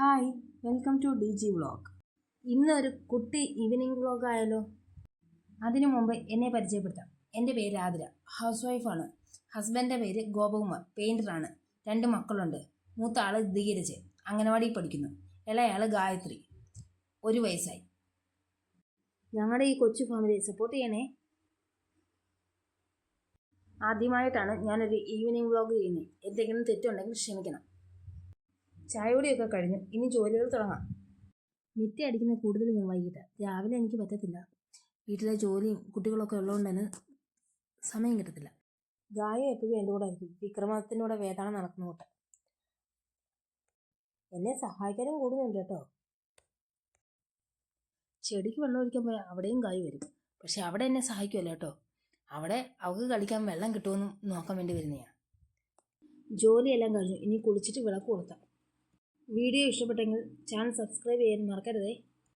Hi welcome to D G vlog ഇന്നൊരു കുട്ടി evening vlog ആയാലോ? അതിനു മുമ്പ് എന്നെ പരിചയപ്പെടുത്താം. എന്റെ പേര് ആതിര. ഹൗസ് വൈഫാണ് ഹസ്ബൻഡിന്റെ പേര് ഗോപകുമാർ. പെയിന്ററാണ് രണ്ട് മക്കളുണ്ട്. മൂത്ത ആൾ ധീരജ്. അംഗനവാടിയിൽ പഠിക്കുന്നു. ഇളയാൾ ഗായത്രി. ഒരു വയസ്സായി. ഞങ്ങളുടെ ഈ കൊച്ചു ഫാമിലി സപ്പോർട്ട് ചെയ്യണേ? ആദ്യമായിട്ടാണ് ഞാനൊരു ഈവനിങ് വ്ളോഗ് ചെയ്യുന്നത്. എന്തെങ്കിലും തെറ്റുണ്ടെങ്കിൽ ക്ഷമിക്കണം. ചായയോടെയൊക്കെ കഴിഞ്ഞു ഇനി ജോലികൾ തുടങ്ങാം. മിറ്റ അടിക്കുന്ന കൂടുതൽ ഞാൻ വൈകിട്ട്. രാവിലെ എനിക്ക് പറ്റത്തില്ല. വീട്ടിലെ ജോലിയും കുട്ടികളൊക്കെ ഉള്ളതുകൊണ്ട് തന്നെ സമയം കിട്ടത്തില്ല. ഗായ എപ്പോഴും എന്റെ കൂടെ ആയിരിക്കും. വിക്രമത്തിനൂടെ വേദാണ് നടക്കുന്ന കൂട്ട്. എന്നെ സഹായിക്കാനും കൂടുന്നുണ്ട് കേട്ടോ. ചെടിക്ക് വെള്ളം ഒഴിക്കാൻ പോയാൽ അവിടെയും കായ് വരും. പക്ഷെ അവിടെ എന്നെ സഹായിക്കുമല്ലോ കേട്ടോ? അവിടെ അവൾക്ക് കളിക്കാൻ വെള്ളം കിട്ടുമെന്നും നോക്കാൻ വേണ്ടി വരുന്നതാണ് ജോലിയെല്ലാം കഴിഞ്ഞു. ഇനി കുളിച്ചിട്ട് വിളക്ക് കൊടുത്താം വീഡിയോ ഇഷ്ടപ്പെട്ടെങ്കിൽ ചാനൽ സബ്സ്ക്രൈബ് ചെയ്യാൻ മറക്കരുതേ.